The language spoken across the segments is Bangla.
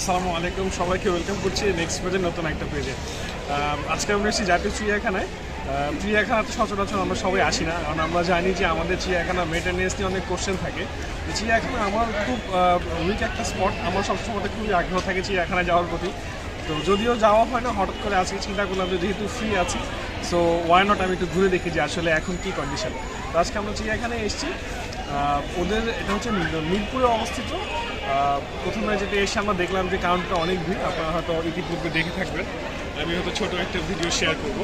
আসসালামু আলাইকুম, সবাইকে ওয়েলকাম করছি নেক্সট পেজের নতুন একটা পেজে আজকে আমরা এসেছি জাতীয় চিড়িয়াখানায়। চিড়িয়াখানাতে সচরাচর আমরা সবাই আসি না, কারণ আমরা জানি যে আমাদের চিড়িয়াখানা মেনটেনেন্স নিয়ে অনেক কোশ্চেন থাকে। চিড়িয়াখানা আমার খুব উইক একটা স্পট আমার সবসময় খুবই আগ্রহ থাকে চিড়িয়াখানায় যাওয়ার প্রতি। তো যদিও যাওয়া হয় না, হঠাৎ করে আজকে চিন্তা করলাম যেহেতু ফ্রি আছি সো ওয়াই নট আমি একটু ঘুরে দেখি যে আসলে এখন কী কন্ডিশন তো আজকে আমরা চিড়িয়াখানায় এসেছি। ওদের, এটা হচ্ছে মিরপুরে অবস্থিত। প্রথমে যেটা এসে আমরা দেখলাম যে কাউন্টটা অনেক ভিড়, আপনারা হয়তো ইতিপূর্বে দেখে থাকবেন। আমি হয়তো ছোটো একটা ভিডিও শেয়ার করব।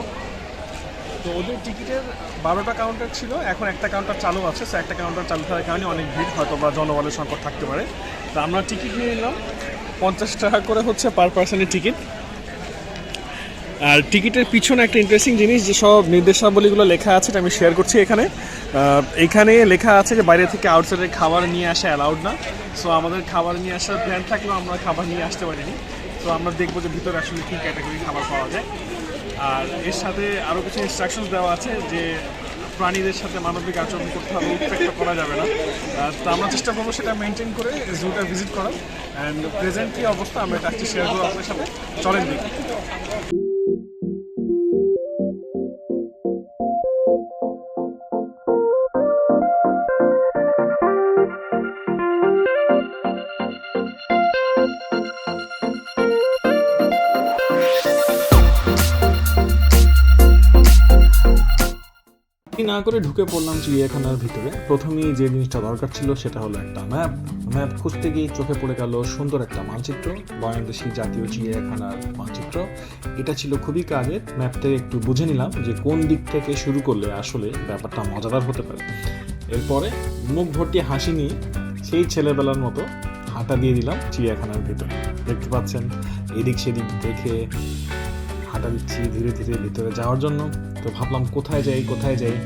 তো ওদের টিকিটের বারোটা কাউন্টার ছিল, এখন একটা কাউন্টার চালু আছে সো একটা কাউন্টার চালু থাকার কারণে অনেক ভিড়, হয়তো বা জনবলের সংকট থাকতে পারে। তো আমরা টিকিট নিয়ে নিলাম। পঞ্চাশ টাকা করে হচ্ছে পার পার্সনের টিকিট আর টিকিটের পিছনে একটা ইন্টারেস্টিং জিনিস যে সব নির্দেশাবলীগুলো লেখা আছে আমি শেয়ার করছি এখানে। এখানে লেখা আছে যে বাইরে থেকে আউটসাইডের খাবার নিয়ে আসা অ্যালাউড না। সো আমাদের খাবার নিয়ে আসার প্ল্যান থাকলেও আমরা খাবার নিয়ে আসতে পারিনি। তো আমরা দেখব যে ভিতরে আসলে কী ক্যাটাগরি খাবার পাওয়া যায়। আর এর সাথে আরও কিছু ইনস্ট্রাকশনস দেওয়া আছে যে প্রাণীদের সাথে মানবিক আচরণ করতে হবে উৎপেক্ত করা যাবে না। তো আমরা চেষ্টা করব সেটা মেনটেন করে জুটা ভিজিট করার। অ্যান্ড প্রেজেন্ট কী অবস্থা, আমরা এটা শেয়ার করব আপনার সাথে। চলেন দেখি। না করে ঢুকে পড়লাম চিড়িয়াখানার ভিতরে। প্রথমেই যে জিনিসটা দরকার ছিল সেটা হলো একটা ম্যাপ। ম্যাপ খুঁজতে গিয়ে চোখে পড়ে গেল সুন্দর একটা মানচিত্র, বাংলাদেশি জাতীয় চিড়িয়াখানার মানচিত্র। এটা ছিল খুবই কাজের। ম্যাপ থেকে একটু বুঝে নিলাম যে কোন দিক থেকে শুরু করলে আসলে ব্যাপারটা মজাদার হতে পারে। এরপরে মুখ ভর্তি হাসি নিয়ে সেই ছেলেবেলার মতো হাঁটা দিয়ে দিলাম চিড়িয়াখানার ভিতরে। দেখতে পাচ্ছেন, এদিক সেদিক দেখে হাঁটা দিচ্ছি ধীরে ধীরে ভিতরে যাওয়ার জন্য। তো ভাবলাম কোথায় যাই কোথায় যাই?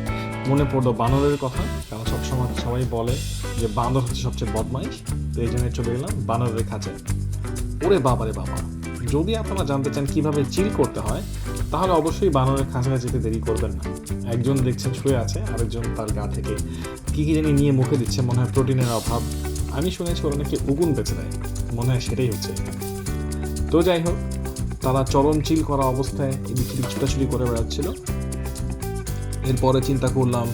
মনে পড়ল বানরের কথা, কারণ সবসময় সবাই বলে যে বানর হচ্ছে সবচেয়ে বদমাইশ, তো এই জন্য চলে গেলাম বানরের খাঁচায় ওরে বাবারে বাবা, যদি আপনারা জানতে চান কীভাবে চিল করতে হয়, তাহলে অবশ্যই বানরের খাঁচায় যেতে দেরি করবেন না। একজন দেখছেন শুয়ে আছে, আরেকজন তার গা থেকে কী কী জানি নিয়ে মুখে দিচ্ছে, মনে হয় প্রোটিনের অভাব। আমি শুনেছি ওরা নাকি উগুন বেঁচে দেয়, মনে হয় সেটাই হচ্ছে। তো যাই হোক, তারা চরম চিল করা অবস্থায় এদিক ছুটাছুটি করে বেড়াচ্ছিল। এরপরে চিন্তা করলাম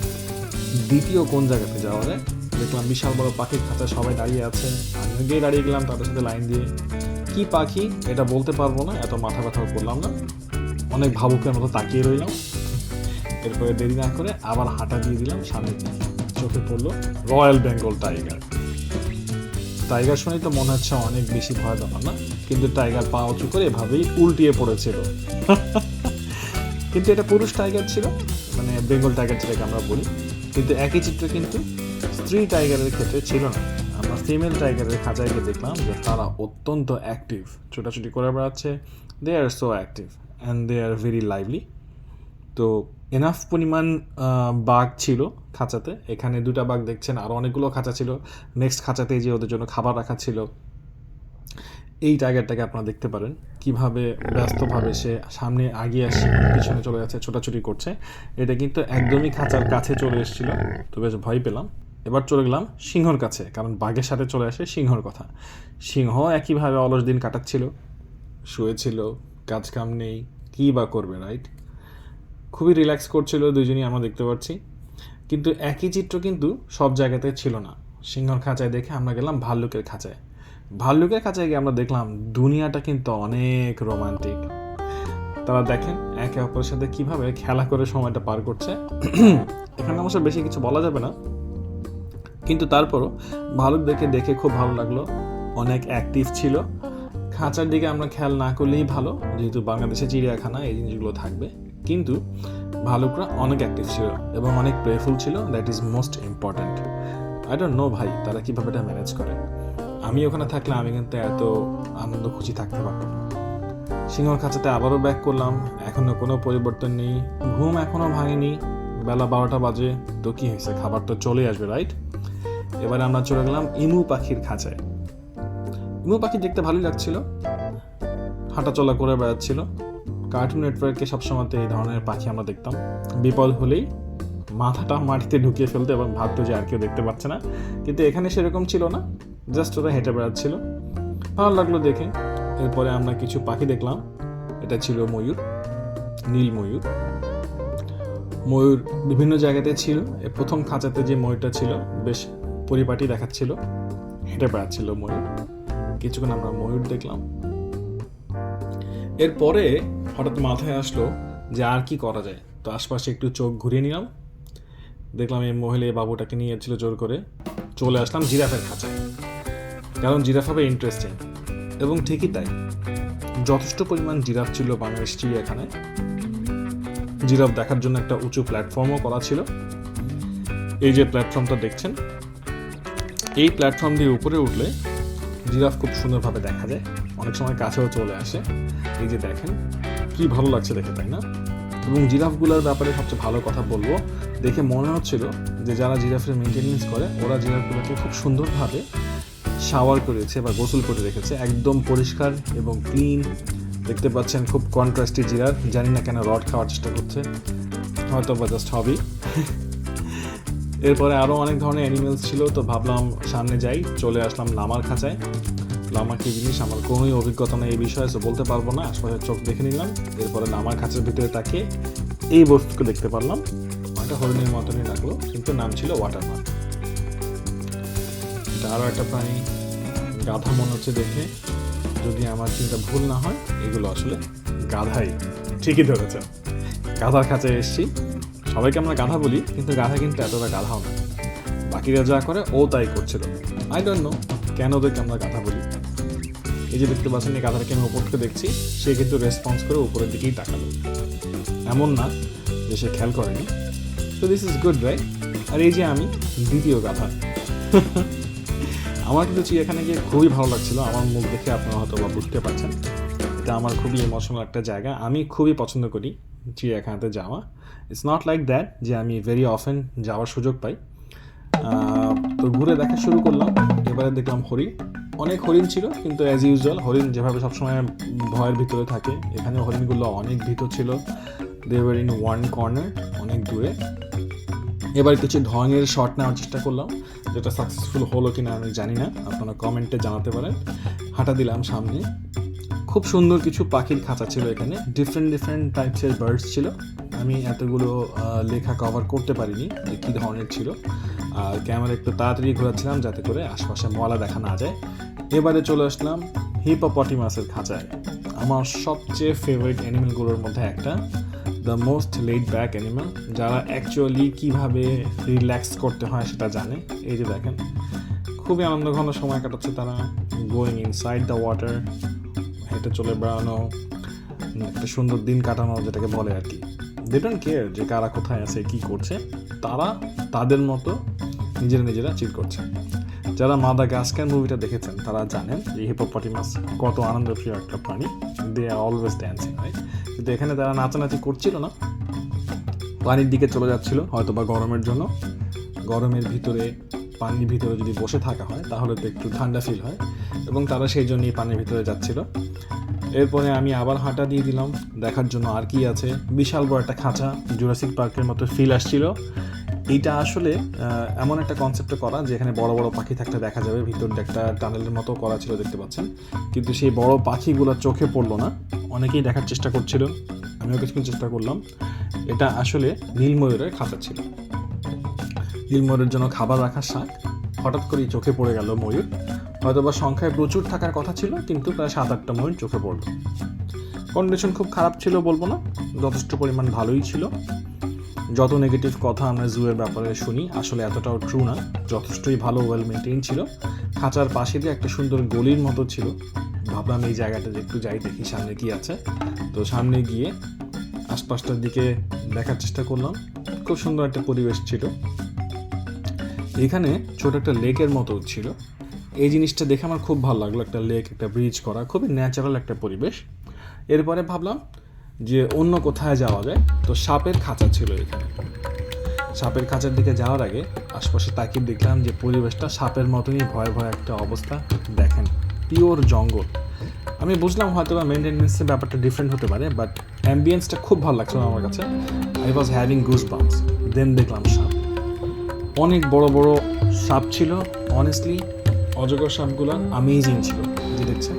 দ্বিতীয় কোন জায়গাতে যাওয়া যায়? দেখলাম বিশাল বড় পাখির খাঁচা, সবাই দাঁড়িয়ে আছে। আমি গিয়ে দাঁড়িয়ে গেলাম, তাদের সাথে লাইন দিয়ে। কি পাখি? এটা বলতে পারব না, এত মাথা ব্যথাও করলাম না। অনেক ভাবুকের মতো তাকিয়ে রইলাম। এরপরে দেরি না করে আবার হাঁটা দিয়ে দিলাম, সামনের দিকে। চোখে পড়ল রয়্যাল বেঙ্গল টাইগার। টাইগার শুনেই তো মনে হচ্ছে অনেক বেশি ভয় ব্যাপার না? কিন্তু টাইগার পা উঁচু করে এভাবেই উল্টিয়ে পড়েছিল। কিন্তু এটা পুরুষ টাইগার ছিল? বেঙ্গল টাইগার যেটাকে আমরা বলি, কিন্তু একই চিত্র কিন্তু স্ত্রী টাইগারের ক্ষেত্রে ছিল না। আমরা ফিমেল টাইগারের গিয়ে দেখলাম যে তারা অত্যন্ত অ্যাক্টিভ ছোটাছুটি করে বেড়াচ্ছে they are so active and they are very lively তো এনাফ পরিমাণ বাঘ ছিল খাঁচাতে। এখানে দুটা বাঘ দেখছেন আরও অনেকগুলো খাঁচা ছিল। নেক্সট খাঁচাতে যে ওদের জন্য খাবার রাখা ছিল। এই টাইগারটাকে আপনারা দেখতে পারেন। কীভাবে ব্যস্তভাবে সে সামনে আগিয়ে আসছে, পিছনে চলে যাচ্ছে, ছোটাছুটি করছে। এটা কিন্তু একদমই খাঁচার কাছে চলে এসেছিল, তো বেশ ভয় পেলাম। এবার চলে গেলাম সিংহর কাছে, কারণ বাঘের সাথে চলে আসে সিংহর কথা। সিংহ একইভাবে অলস দিন কাটাচ্ছিল, শুয়েছিল কাজ কাম নেই, কী বা করবে রাইট খুবই রিল্যাক্স করছিল দুজনই, আমরা দেখতে পাচ্ছি। কিন্তু একই চিত্র কিন্তু সব জায়গাতে ছিল না। সিংহর খাঁচায় দেখে আমরা গেলাম ভাল্লুকের খাঁচায়। ভাল্লুকের কাছে গিয়ে আমরা দেখলাম দুনিয়াটা কিন্তু অনেক রোমান্টিক তারা দেখেন একে অপরের সাথে কীভাবে খেলা করে সময়টা পার করছে। এখানে অবশ্য বেশি কিছু বলা যাবে না। কিন্তু তারপরও ভালুক দেখে দেখে খুব ভালো লাগল। অনেক অ্যাক্টিভ ছিল। খাঁচার দিকে আমরা খেয়াল না করলেই ভালো, যেহেতু বাংলাদেশে চিড়িয়াখানা, এই জিনিসগুলো থাকবে। কিন্তু ভালুকরা অনেক অ্যাক্টিভ ছিল এবং অনেক প্লেফুল ছিল। That is most important I don't know ভাই, তারা কীভাবে এটা ম্যানেজ করে। আমি ওখানে থাকলে আমি কিন্তু এত আনন্দ, খুশি থাকতে পারতাম না। সিংহর খাঁচাতে আবারও ব্যাক করলাম। এখনও কোনো পরিবর্তন নেই। ঘুম এখনও ভাঙেনি। বেলা বারোটা বাজে। তো কি হয়েছে। খাবার তো চলে আসবে রাইট এবারে আমরা চলে গেলাম ইমু পাখির খাঁচায়। ইমু পাখি দেখতে ভালোই লাগছিল। হাঁটাচলা করে বেড়াচ্ছিল। কার্টুন নেটওয়ার্কে সবসময় এই ধরনের পাখি আমরা দেখতাম। বিপদ হলেই মাথাটা মাটিতে ঢুকিয়ে ফেলতো এবং ভাবতো যে আর কেউ দেখতে পাচ্ছে না। কিন্তু এখানে সেরকম ছিল না। জাস্ট ওরা হেঁটে বেড়াচ্ছিল। ভালো লাগল দেখে। এরপরে আমরা কিছু পাখি দেখলাম। এটা ছিল ময়ূর, নীল ময়ূর। ময়ূর বিভিন্ন জায়গাতে ছিল। প্রথম খাঁচাতে যে ময়ূরটা ছিল, বেশ পরিপাটি দেখাচ্ছিল। হেঁটে বেড়াচ্ছিল ময়ূর। কিছুক্ষণ আমরা ময়ূর দেখলাম। এরপরে হঠাৎ মাথায় আসলো যে আর কি করা যায়। তো আশপাশে একটু চোখ ঘুরিয়ে নিলাম। দেখলাম এই মহিলা বাবুটাকে নিয়ে যাচ্ছিল জোর করে। চলে আসলাম জিরাফের খাঁচায়। কারণ জিরাফ হবে ইন্টারেস্টিং এবং ঠিকই তাই। যথেষ্ট পরিমাণ জিরাফ ছিল বাংলাদেশ চিড়িয়াখানায়। জিরাফ দেখার জন্য একটা উঁচু প্ল্যাটফর্মও করা ছিল। এই যে প্ল্যাটফর্মটা দেখছেন, এই প্ল্যাটফর্ম দিয়ে উপরে উঠলে জিরাফ খুব সুন্দরভাবে দেখা যায়। অনেক সময় কাছেও চলে আসে। এই যে দেখেন, কি ভালো লাগছে দেখে, তাই না? এবং জিরাফগুলোর ব্যাপারে সবচেয়ে ভালো কথা বলব, দেখে মনে হচ্ছিল যে যারা জিরাফের মেনটেনেন্স করে, ওরা জিরাফগুলোকে খুব সুন্দরভাবে শাওয়ার করেছে বা গোসল করে রেখেছে, একদম পরিষ্কার এবং ক্লিন দেখতে পাচ্ছেন খুব কন্ট্রাস্টি জিরার, জানি না কেন রড খাওয়ার চেষ্টা করছে হয়তো বা জাস্ট হবি এরপরে আরও অনেক ধরনের অ্যানিমেলস ছিল, তো ভাবলাম সামনে যাই, চলে আসলাম লামার খাঁচায়। লামা কি জিনিস? আমার কোনোই অভিজ্ঞতা নেই এই বিষয়ে তো বলতে পারব না আশপাশে চোখ দেখে নিলাম। এরপরে লামার খাঁচার ভিতরে তাকিয়ে এই বস্তুকে দেখতে পারলাম। একটা হরিণের মতনই লাগল, কিন্তু নাম ছিল ওয়াটার ওয়াটারমার্ক এটা আরও একটা গাধা মনে হচ্ছে দেখে। যদি আমার চিন্তা ভুল না হয়, এগুলো আসলে গাধাই। ঠিকই ধরেছেন। গাধার কাছে এসেছি। সবাইকে আমরা গাধা বলি, কিন্তু গাধা কিন্তু এতটা গাধাও না। বাকিরা যা করে, ও তাই করছিল। আই ডোন্ট নো কেন ওদেরকে আমরা গাধা বলি। এই যে দেখতে পাচ্ছেন, এই গাধাটাকে আমি উপর থেকে দেখছি, সে কিন্তু রেসপন্স করে উপরের দিকেই তাকালো। এমন না যে সে খেয়াল করেনি। তো দিস ইজ গুড রাইট আর এই যে আমি, দ্বিতীয় গাধা। আমার কিন্তু চিড়িয়াখানে গিয়ে খুবই ভালো লাগছিল। আমার মুখ দেখে আপনারা হয়তো বা বুঝতে পারছেন। এটা আমার খুবই ইমোশনাল একটা জায়গা। আমি খুবই পছন্দ করি চিড়িয়াখানাতে যাওয়া। ইটস নট লাইক দ্যাট যে আমি ভেরি অফেন যাওয়ার সুযোগ পাই। তো ঘুরে দেখা শুরু করলাম। এবারে দেখলাম হরিণ। অনেক হরিণ ছিল, কিন্তু অ্যাজ ইউজুয়াল হরিণ যেভাবে সবসময় ভয়ের ভিতরে থাকে এখানে হরিণগুলো অনেক ভিতর ছিল। দে দেওয়ার ইন ওয়ান কর্নার অনেক দূরে। এবার কিছু ঢঙের শট নেওয়ার চেষ্টা করলাম। যেটা সাকসেসফুল হলো কি না আমি জানি না। আপনারা কমেন্টে জানাতে পারেন। হাঁটা দিলাম সামনে। খুব সুন্দর কিছু পাখির খাঁচা ছিল এখানে। ডিফারেন্ট ডিফারেন্ট টাইপসের বার্ডস ছিল। আমি এতগুলো লেখা কভার করতে পারিনি যে কী ধরনের ছিল। আর ক্যামেরা একটু তাড়াতাড়ি ঘোরাচ্ছিলাম যাতে করে আশপাশে মলা দেখা না যায়। এবারে চলে আসলাম হিপোপটিমাসের খাঁচায়। আমার সবচেয়ে ফেভারিট অ্যানিমেলগুলোর মধ্যে একটা। The most laid back animal যারা অ্যাকচুয়ালি কীভাবে রিল্যাক্স করতে হয় সেটা জানে। এই যে দেখেন, খুবই আনন্দ ঘন সময় কাটাচ্ছে তারা গোয়িং ইনসাইড দ্য ওয়াটার হেঁটে চলে বেড়ানো, একটা সুন্দর দিন কাটানো যেটাকে বলে আর কি। দে ডোন্ট কেয়ার যে কারা কোথায় আছে, কি করছে, তারা তাদের মতো নিজেরা নিজেরা চিল করছে। যারা মাদা গাছকার মুভিটা দেখেছেন, তারা জানেন যে হিপোপটিমাস কত আনন্দপ্রিয় একটা প্রাণী। They are always dancing right কিন্তু এখানে তারা নাচানাচি করছিল না। পানির দিকে চলে যাচ্ছিল হয়তো বা গরমের জন্য। গরমের ভিতরে, পানির ভিতরে যদি বসে থাকা হয়, তাহলে তো একটু ঠান্ডা ফিল হয়। এবং তারা সেই জন্যই পানির ভিতরে যাচ্ছিল। এরপরে আমি আবার হাঁটা দিয়ে দিলাম। দেখার জন্য আর কি আছে। বিশাল বড় একটা খাঁচা জুরাসিক পার্কের মতো ফিল আসছিল। এইটা আসলে এমন একটা কনসেপ্টে করা যেখানে বড় বড় পাখি থাকতে দেখা যাবে। ভিতরটা একটা টানেলের মতো করা ছিল দেখতে পাচ্ছেন। কিন্তু সেই বড় পাখিগুলো চোখে পড়ল না। অনেকেই দেখার চেষ্টা করছিল। আমিও কিছুক্ষণ চেষ্টা করলাম। এটা আসলে নীলময়ূরের খাঁচা ছিল। নীলময়ূরের জন্য খাবার রাখার শাক। হঠাৎ করেই চোখে পড়ে গেল ময়ূর। হয়তো বা সংখ্যায় প্রচুর থাকার কথা ছিল, কিন্তু প্রায় সাত আটটা ময়ূর চোখে পড়ল। কন্ডিশন খুব খারাপ ছিল বলব না। যথেষ্ট পরিমাণ ভালোই ছিল। যত নেগেটিভ কথা আমরা জুয়ের ব্যাপারে শুনি, আসলে এতটাও ট্রু না। যথেষ্টই ভালো ওয়েল মেনটেন ছিল। খাঁচার পাশে দিয়ে একটা সুন্দর গলির মতো ছিল। ভাবলাম এই জায়গাটাতে একটু যাই, দেখি সামনে কি আছে। তো সামনে গিয়ে আশপাশটার দিকে দেখার চেষ্টা করলাম। খুব সুন্দর একটা পরিবেশ ছিল। এখানে ছোট একটা লেকের মতো ছিল। এই জিনিসটা দেখে আমার খুব ভালো লাগল, একটা লেক একটা ব্রিজ করা। খুবই ন্যাচারাল একটা পরিবেশ। এরপরে ভাবলাম যে অন্য কোথায় যাওয়া যায়, তো সাপের খাঁচা ছিল এখানে। সাপের খাঁচার দিকে যাওয়ার আগে আশপাশে তাকিয়ে দেখলাম যে পরিবেশটা সাপের মতনই ভয় ভয় একটা অবস্থা। দেখেন, পিওর জঙ্গল। আমি বুঝলাম হয়তো বা মেনটেন্যান্সের ব্যাপারটা ডিফারেন্ট হতে পারে বাট অ্যাম্বিয়েন্সটা খুব ভালো লাগছিল আমার কাছে। I was having goose bumps then দেখলাম সাপ। অনেক বড় বড় সাপ ছিল অনেস্টলি অজগর সাপগুলো আমেজিং ছিল। যে দেখছেন,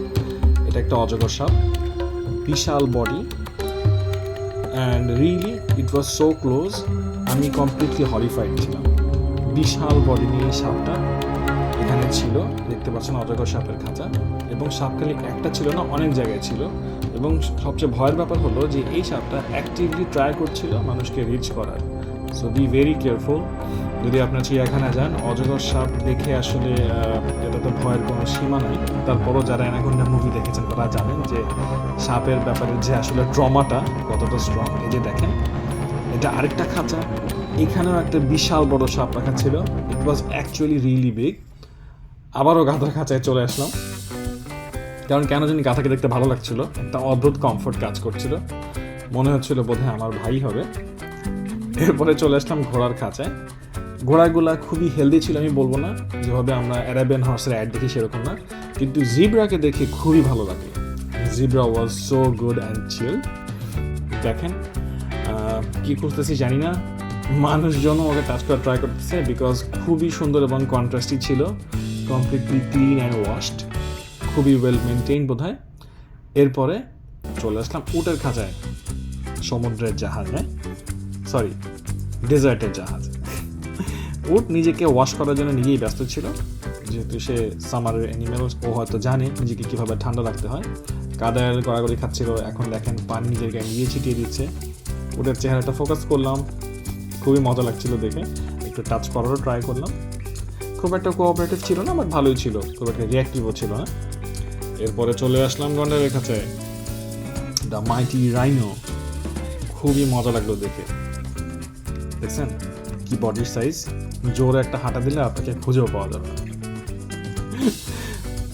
এটা একটা অজগর সাপ। বিশাল body and really it was so close আমি কমপ্লিটলি হরিফাইড ছিলাম। বিশাল বডি নিয়ে সাপটা এখানে ছিল, দেখতে পাচ্ছেন অজগর সাপের খাঁচা। এবং সাপখালি একটা ছিল না, অনেক জায়গায় ছিল। এবং সবচেয়ে ভয়ের ব্যাপার হলো যে এই সাপটা অ্যাক্টিভলি ট্রাই করছিল মানুষকে রিচ করার। সো বি ভেরি কেয়ারফুল যদি আপনার চিড়িয়াখানা যান, অজগর সাপ দেখে আসলে এটা তো ভয়ের কোনো সীমা নাই। তারপরও যারা অ্যানাকোন্ডা মুভি দেখেছেন, তারা জানেন যে সাপের ব্যাপারে যে আসলে ট্রমাটা কতটা স্ট্রং এই যে দেখেন, এটা আরেকটা খাঁচা। এখানেও একটা বিশাল বড় সাপ রাখা ছিল। It was actually really big আবারও গাধার খাঁচায় চলে আসলাম। কারণ কেন জানি গাধাকে দেখতে ভালো লাগছিল। একটা অদ্ভুত কমফোর্ট কাজ করছিল। মনে হচ্ছিল বোধহয় আমার ভাই হবে। এরপরে চলে আসলাম ঘোড়ার খাঁচায়। ঘোড়াগুলা খুবই হেলদি ছিল, আমি বলব না। যেভাবে আমরা অ্যারাবিয়ান হর্সের অ্যাড দেখি সেরকম না। কিন্তু জিব্রাকে দেখে খুবই ভালো লাগে। Zebra was so good and chill দেখেন কি করতেছি জানি না। মানুষজনও ওকে টাচ করা ট্রাই করতেছে বিকজ খুবই সুন্দর এবং কন্ট্রাস্টি ছিল। কমপ্লিটলি ক্লিন অ্যান্ড ওয়াশড খুবই ওয়েল মেনটেইন বোধ হয় এরপরে চলে আসলাম উটের খাঁচায় সমুদ্রের জাহাজে। সরি ডেজার্টের জাহাজ। উট নিজেকে ওয়াশ করার জন্য নিজেই ব্যস্ত ছিল। যেহেতু সে সামারের অ্যানিমেল ও হয়তো জানে নিজেকে কীভাবে ঠান্ডা রাখতে হয়। কাদার গড়াগড়ি খাচ্ছিল, এখন দেখেন পানি নিজের গায়ে নিজে ছিটিয়ে দিচ্ছে। ওদের চেহারাটা ফোকাস করলাম, খুবই মজা লাগছিল দেখে। একটু টাচ করারও ট্রাই করলাম। খুব একটা কোঅপারেটিভ ছিল না বাট ভালোই ছিল। খুব একটা রিয়াক্টিভও ছিল না। এরপরে চলে আসলাম গন্ডারের কাছে। দ্য মাইটি রাইনো খুবই মজা লাগল দেখে। দেখছেন? কি বডির সাইজ জোরে একটা হাঁটা দিলে আপনাকে খুঁজেও পাওয়া যাবে। না।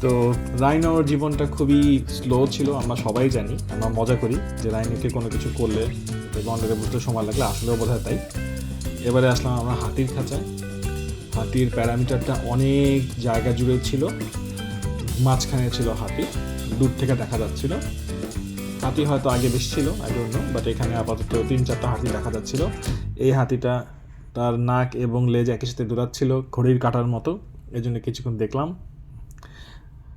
তো রাইনোর জীবনটা খুবই স্লো ছিল, আমরা সবাই জানি, আমরা মজা করি যে রাইনোকে কোনো কিছু করলে গন্ডারে বুঝতে সময় লাগলে আসলেও বোধ তাই। এবারে আসলাম আমরা হাতির খাঁচায়। হাতির প্যারামিটারটা অনেক জায়গা জুড়ে ছিল, মাঝখানে ছিল হাতি, দূর থেকে দেখা যাচ্ছিল। হাতি হয়তো আগে বেশি ছিল ডোন্ট নো বাট এখানে আপাতত তিন চারটা হাতি দেখা যাচ্ছিল। এই হাতিটা তার নাক এবং লেজ একই সাথে দৌড়াচ্ছিল, ঘড়ির কাটার মতো। এই জন্য কিছুক্ষণ দেখলাম।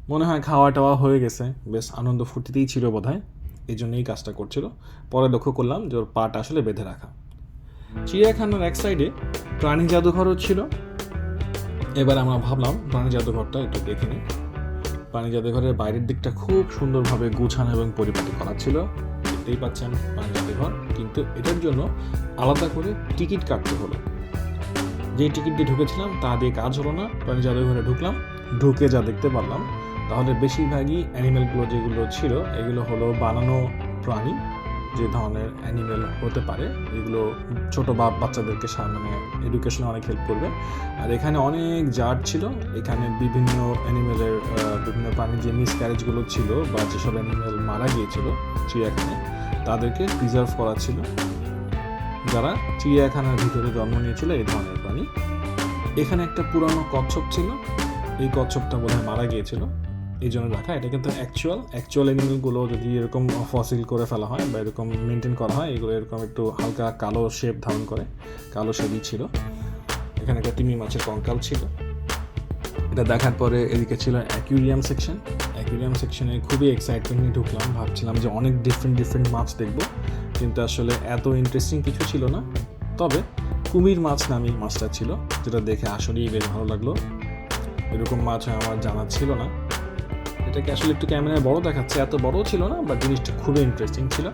মনে হয় খাওয়া টাওয়া হয়ে গেছে। বেশ আনন্দ ফুর্তিতেই ছিল বোধ হয় এই জন্যই কাজটা করছিল। পরে লক্ষ্য করলাম যে ওর পাটা আসলে বেঁধে রাখা। চিড়িয়াখানার এক সাইডে প্রাণী জাদুঘরও ছিল। এবার আমরা ভাবলাম প্রাণী জাদুঘরটা একটু দেখে নিই। প্রাণী জাদুঘরের বাইরের দিকটা খুব সুন্দরভাবে গুছানো এবং পরিপাটি করা ছিল। দেখতেই পাচ্ছেন প্রাণী জাদুঘর কিন্তু এটার জন্য আলাদা করে টিকিট কাটতে হলো যেই টিকিট দিয়ে ঢুকেছিলাম, তা দিয়ে কাজ হলো না প্রাণী জাদুঘরে ঢুকলাম, ঢুকে যা দেখতে পারলাম, তাহলে বেশিরভাগই অ্যানিমেলগুলো যেগুলো ছিল, এগুলো হলো বানানো প্রাণী, যে ধরনের অ্যানিমেল হতে পারে, এগুলো ছোট বা বাচ্চাদেরকে মানে এডুকেশনে অনেক হেল্প করবে। আর এখানে অনেক জার ছিল, এখানে বিভিন্ন অ্যানিমেলের বিভিন্ন প্রাণীর যে মিসক্যারেজগুলো ছিল, বা যেসব অ্যানিমেল মারা গিয়েছিল চিড়িয়াখানায় তাদেরকে প্রিজার্ভ করা ছিল। যারা চিড়িয়াখানার ভিতরে জন্ম নিয়েছিল এই ধরনের প্রাণী। এখানে একটা পুরানো কচ্ছপ ছিল। এই কচ্ছপটা বোধহয় মারা গিয়েছিল। এই জন্য রাখা। এটা কিন্তু অ্যাকচুয়াল অ্যাকচুয়াল অ্যানিমেলগুলো যদি এরকম ফসিল করে ফেলা হয় বা এরকম মেনটেন করা হয়, এগুলো এরকম একটু হালকা কালো শেপ ধারণ করে। কালো শেপই ছিল। এখানে একটা তিমি মাছের কঙ্কাল ছিল। এটা দেখার পরে এদিকে ছিল অ্যাকুরিয়াম সেকশন অ্যাকুরিয়াম সেকশনে খুবই এক্সাইটমেন্ট নিয়ে ঢুকলাম। ভাবছিলাম যে অনেক ডিফারেন্ট ডিফারেন্ট মাছ দেখব। কিন্তু আসলে এত ইন্টারেস্টিং কিছু ছিল না। তবে কুমির মাছ নামে মাছটা ছিল, যেটা দেখে আসলেই বেশ ভালো লাগল। এরকম মাছ আমার জানা ছিল না। এটাকে আসলে একটু ক্যামেরায় বড় দেখাচ্ছে। এত বড়ও ছিল না বাট জিনিসটা খুবই ইন্টারেস্টিং ছিল।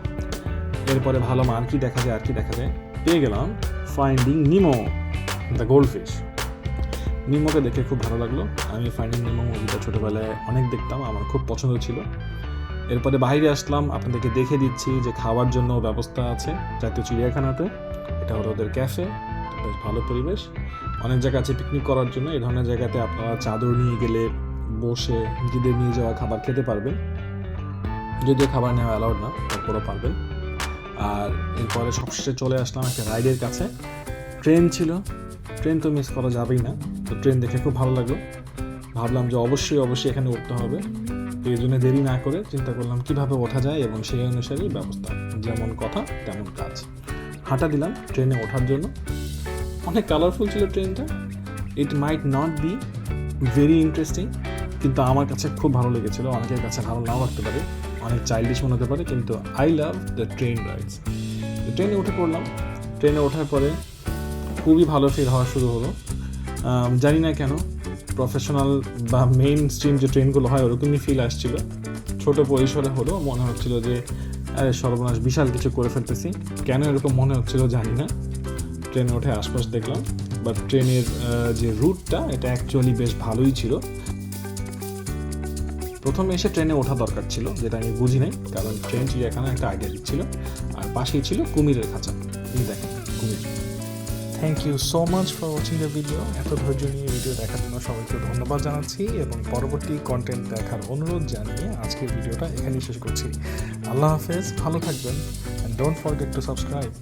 এরপরে ভালো আর কি দেখা যায়, আর কি দেখা যায়, পেয়ে গেলাম finding Nemo the gold fish নিমোকে দেখে খুব ভালো লাগল। আমি ফাইন্ডিং নিমো মুভিটা ছোটোবেলায় অনেক দেখতাম, আমার খুব পছন্দ ছিল। এরপরে বাইরে আসলাম, আপনাদেরকে দেখে দিচ্ছি যে খাওয়ার জন্য ব্যবস্থা আছে জাতীয় চিড়িয়াখানাতে। এটা হলো ওদের ক্যাফে বেশ ভালো পরিবেশ। অনেক জায়গা আছে পিকনিক করার জন্য, এই ধরনের জায়গাতে আপনারা চাদর নিয়ে গেলে বসে নিজেদের নিয়ে যাওয়া খাবার খেতে পারবেন। যদিও খাবার নেওয়া অ্যালাউড না, তারপরও পারবেন। আর এরপরে সবশেষে চলে আসলাম একটা রাইডের কাছে। ট্রেন ছিল ট্রেন তো মিস করা যাবেই না। তো ট্রেন দেখে খুব ভালো লাগল। ভাবলাম যে অবশ্যই অবশ্যই এখানে উঠতে হবে। তো এই জন্য দেরি না করে চিন্তা করলাম কীভাবে ওঠা যায় এবং সেই অনুসারেই ব্যবস্থা। যেমন কথা, তেমন কাজ। হাঁটা দিলাম ট্রেনে ওঠার জন্য। অনেক কালারফুল ছিল ট্রেনটা it might not be very interesting কিন্তু আমার কাছে খুব ভালো লেগেছিল। অনেকের কাছে ভালো নাও লাগতে পারে। অনেক চাইল্ডিশ মনে হতে পারে, কিন্তু I love the train rides ট্রেনে উঠে পড়লাম। ট্রেনে ওঠার পরে খুবই ভালো ফিল হওয়া শুরু হলো। জানি না কেন প্রফেশনাল বা মেইন স্ট্রিম যে ট্রেনগুলো হয়, ওরকমই ফিল আসছিল। ছোট পরিসরে হলো মনে হচ্ছিল যে, আরে সর্বনাশ, বিশাল কিছু করে ফেলতেছি। কেন এরকম মনে হচ্ছিল জানি না। ট্রেনে ওঠে আশপাশ দেখলাম বাট ট্রেনের যে রুটটা এটা অ্যাকচুয়ালি বেশ ভালোই ছিল। প্রথমে এসে ট্রেনে ওঠা দরকার ছিল, যেটা আমি বুঝি নাই, কারণ ট্রেন চিড়িয়াখানা একটা আইডিয়া দিচ্ছিল আর পাশেই ছিল কুমিরের খাঁচা। দেখেন। Thank you so much for watching the video এত ধৈর্য নিয়ে ভিডিও দেখার জন্য সবাইকে ধন্যবাদ জানাচ্ছি এবং পরবর্তী কন্টেন্ট দেখার অনুরোধ জানিয়ে আজকের ভিডিওটা এখানেই শেষ করছি। আল্লাহ হাফেজ, ভালো থাকবেন and don't forget to subscribe